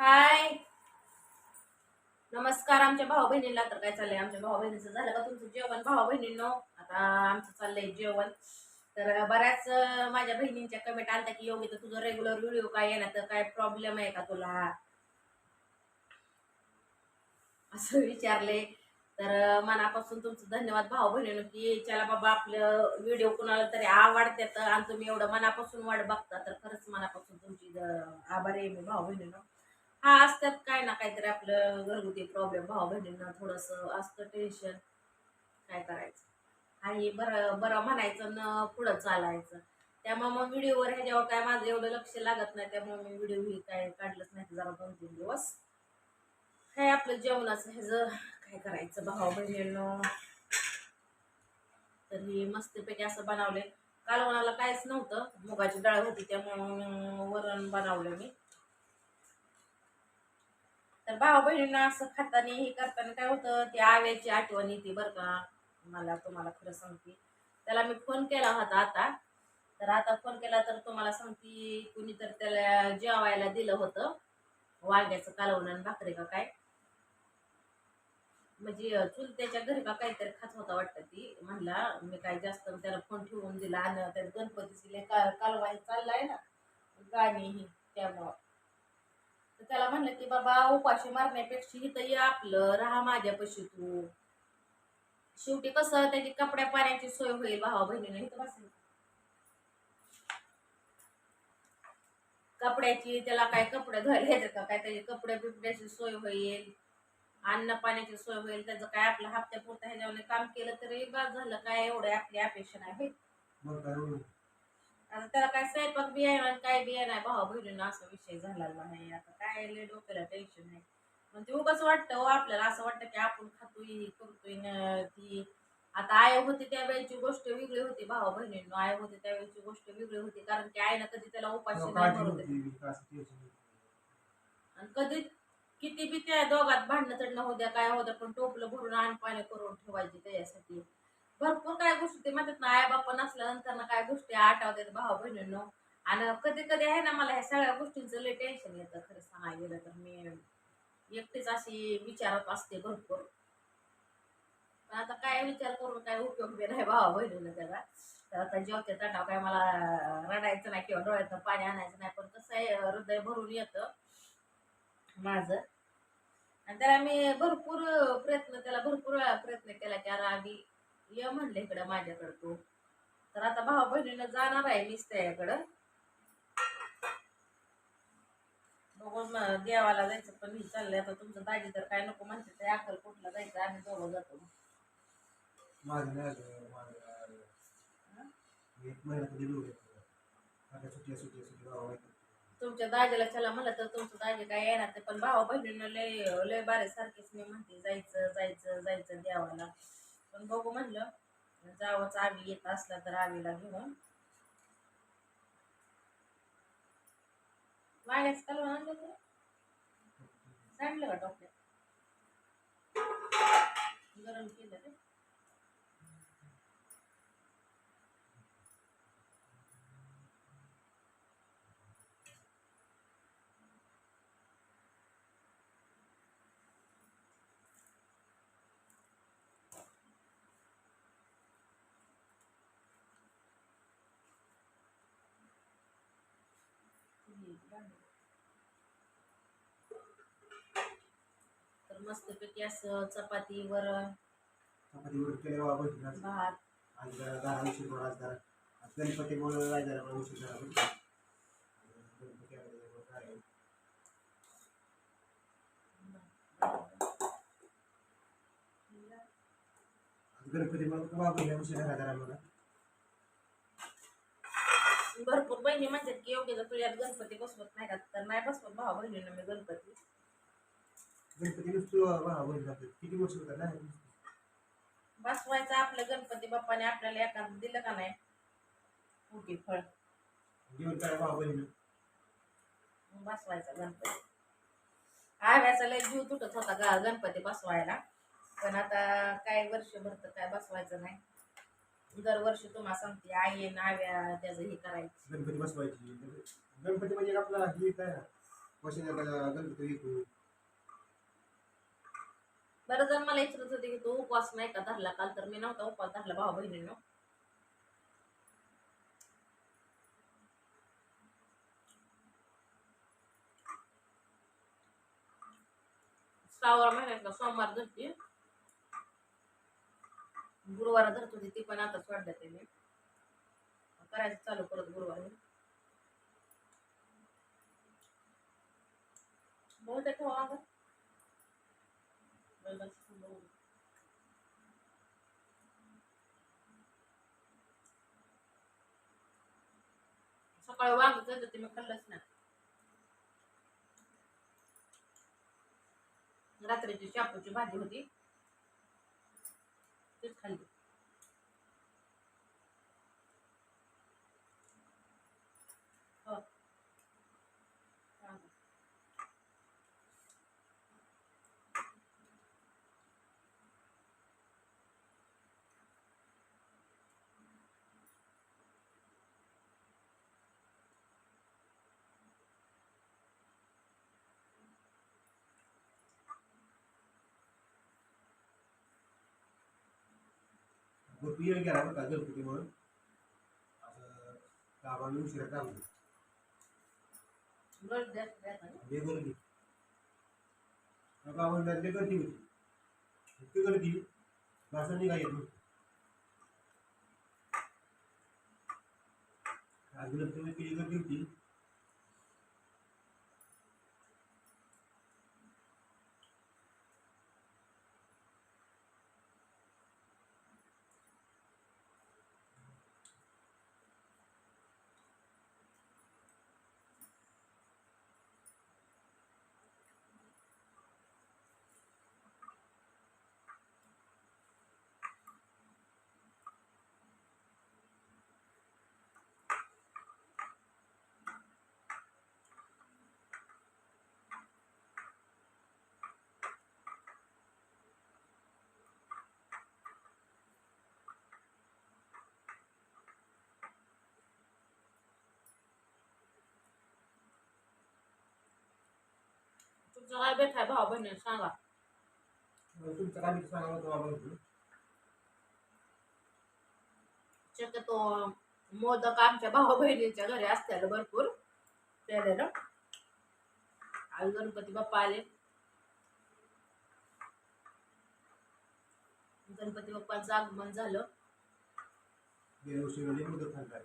हाय. नमस्कार आमच्या भाऊ बहिणीला तर काय चाललंय? आमच्या भाऊ बहिणीचं झालं का तुमचं जेवण? भाऊ बहिणींनो आता आमचं चाललंय जेवण. तर बऱ्याच माझ्या बहिणींच्या कमेंट आणतात की योगी तर तुझं रेग्युलर व्हिडिओ काय येणार तर काय प्रॉब्लेम आहे का तुला? असं विचारले. तर मनापासून तुमचं धन्यवाद भाऊ बहिणीनं की चला बाबा आपलं व्हिडिओ कुणाला तरी आवडतात आणि तुम्ही एवढं मनापासून वाट बघता. तर खरंच मनापासून तुमची आभार आभारी आहे मी भाऊ बहिणीनं हा असतात काय ना काहीतरी आपलं घरगुती प्रॉब्लेम भाव बहिणींना थोडंसं असतं टेन्शन काय करायचं? आणि बरं बरं म्हणायचं न पुढं चालायचं. त्यामुळे मग व्हिडिओवर ह्याच्यावर काय माझं एवढं लक्ष लागत नाही. त्यामुळे मी व्हिडिओ ही काय काढलंच नाही. जरा दोन तीन दिवस. काय आपलं जेवणाचं ह्याचं काय करायचं भाऊ बहिणींनो तर हे मस्तपैकी असं बनवले कालवणाला काहीच नव्हतं. मुगाची डाळ होती त्यामुळे वरण बनवलं मी. भावा भाऊ बहिणींना असं खाताना हे करताना काय होतं ते आव्याची आठवण येते बरं का. मला तुम्हाला खरं सांगते. त्याला मी फोन केला होता आता. तर आता फोन केला तर तुम्हाला सांगते कुणी तर त्याला जेवायला दिलं होतं. वांग्याचं कालवण आणि भाकरी का काय. म्हणजे चुलत्याच्या घरी का काहीतरी खात होता वाटतं ती. म्हणला मी काय जास्त त्याला फोन ठेवून दिला आणि त्या गणपतीची का कालवाई चाललाय ना. गाणी ही त्यामुळं तर त्याला म्हणलं की बाबा उपाशी मारण्यापेक्षा इथं ये आपलं राहा माझ्यापाशी तू. शेवटी कसं त्याची कपड्या पाण्याची सोय होईल भावा बहिणीला इथं बसेल कपड्याची त्याला काय कपडे धुवायला घ्यायचे का? काय त्याची कपडे बिपड्याची सोय होईल? अन्न पाण्याची सोय होईल? त्याचं काय आपलं हप्त्यापुरतं ह्याच्यावर काम केलं तरी बाद झालं. काय एवढं आपली अपेक्षा आहे आता त्याला काय स्वयंपाक बी आहे आणि काय बी आहे नाही. भावा बहिणीनं असा विषय झालेला नाही. आता काय लय डोक्याला टेन्शन नाही पण ते उगाच वाटतं हो आपल्याला असं वाटतं की आपण खातोय हे करतोय न ती. आता आय होती त्यावेळेची गोष्ट वेगळी होती भावा बहिणींनो. आय होती त्यावेळेची गोष्ट वेगळी होती. कारण की आईनं कधी त्याला उपाशी नाही नव्हतं. आणि कधी किती बी त्या दोघात भांडणं होऊ द्या काय होऊ द्या पण टोपलं भरून आणि पाणी करून ठेवायचे त्याच्यासाठी. भरपूर काय गोष्टी ते म्हणतात ना आई बापा नसल्यानंतर ना काय गोष्टी आठवतात भाऊ बहिणींनो आणि कधी कधी आहे ना मला ह्या सगळ्या गोष्टींचं लय टेन्शन येतं खरं सांगायला गेलं तर. मी एकटीच अशी विचारत असते भरपूर. पण आता काय विचार करून काय उपयोग बी नाही भावा बहिणीनं त्याला तर आता जेवते तटाव काय मला रडायचं नाही किंवा डोळ्यातनं पाणी आणायचं नाही पण कसं आहे हृदय भरून येतं माझं. आणि त्याला मी भरपूर प्रयत्न त्याला भरपूर वेळा प्रयत्न केला की अरे आधी ये म्हणले इकडं माझ्याकडं तू. तर आता भाऊ बहिणीनं जाणार आहे मीच त्याच्याकडं. बघून देवाला जायचं पण मी चाललंय. आता तुमचं दाजी तर काय नको म्हणते ते अक्कलकोटला जायचं आम्ही दोघं जातो. तुमच्या दाजीला चला म्हणलं तर तुमचं दाजी काय येणार ते पण भावा बहिणीनं लय लय बारे सारखीच मी म्हणते जायचं जायचं जायचं देवाला. पण बघू म्हणलं जावंच आवी येत असला तर आवीला घेऊन. वाड्याच कालवण आणलं होतं? सांडलं का डॉक्टर गरम केलं रे तर मस्तपैकी असं चपाती वरण चपातीवर केल्या बाबा बहिणीला. भात आज जरा जरा उशीर झाला, आज जरा आज गणपतीमुळे नाही जरा उशीर झाला बरं. गणपती काय आहे. आज गणपतीमुळे बाबा बहिणीला उशीर झाला जरा मला. भरपूर बहिणी म्हणतात की योग्य तुझ्यात गणपती बसवत नाही का तर नाही बसवत भावा बहिणीनं मी गणपती गणपती नुसतं बाबा बहिणीला किती वर्ष होतात ना? बसवायचं आपलं गणपती बाप्पाने आपल्याला एखादं दिलं का नाही? मोठी फळ. घेऊन काय मग बसवायचा गणपती. आव्याचा लय जीव तुटत होता गा गणपती बसवायला पण आता काय वर्षभर तर काय बसवायचं नाही. दरवर्षी तुम्हाला सांगते आई आहे, नाव्या त्याचं हे करायचं. गणपती बसवायची गणपती म्हणजे आपला ही काय ना? वशिला गणपती येतो बरं जर मला विचारत होते की तू उपवास नाही का धरला काल तर मी नव्हता उपवास धरला भाऊ बहिणीनं. श्रावण महिन्यातला सोमवार धरते. गुरुवार धरत होती ती पण आता सोडल्या ते मी करायचं चालू परत गुरुवारी. बहुतेक हो अगं सकाळी वांग केलं ते मी खाल्लंच नाही. रात्रीची शापूची भाजी होती. तेच खाल्ली हो. वांग. येऊन गेला का गणपती म्हणून. असं गावाने उशिरा. लय गर्दी. लय गर्दी होती. इतकी गर्दी. भाषण निघा येत नव्हतं आज गणपती गर्दी होती. तुमचं काय बेत आहे भाऊ बहिणी सांगा. तुमचं काय सांगा होतं बाबा शक्यतो मोदक आमच्या भाऊ बहिणीच्या घरी असतात भरपूर. त्याला आज गणपती बाप्पा आले. गणपती बाप्पाचं आगमन झालं. गेल्या वर्षी वेळी मुदत खाल्ला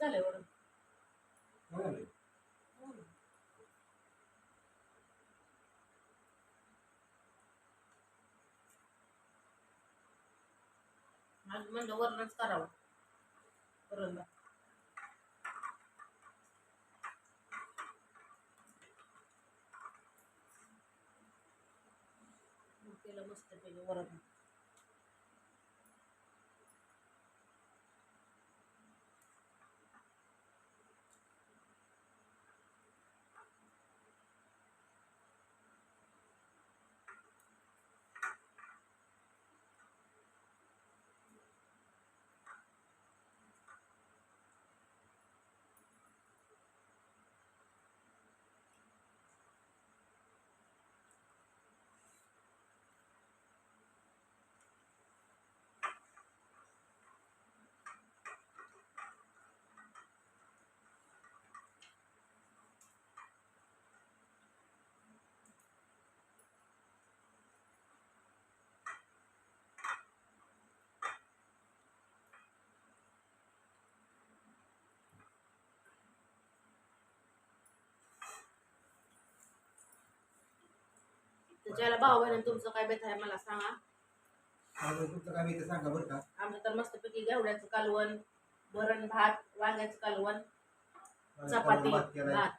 झालं झालंय? आज म्हणलं वरणच करावं वरण भात. मग केलं मस्त त्याचे वरण ज्याला भाऊ बहिणी तुमचं काय बेत आहे मला सांगा. अजून तुमचं काय मी ते सांगा बरं का. आमचं तर मस्तपैकी घेवड्याचं कालवण वरण भात वांग्याचं कालवण चपाती भात.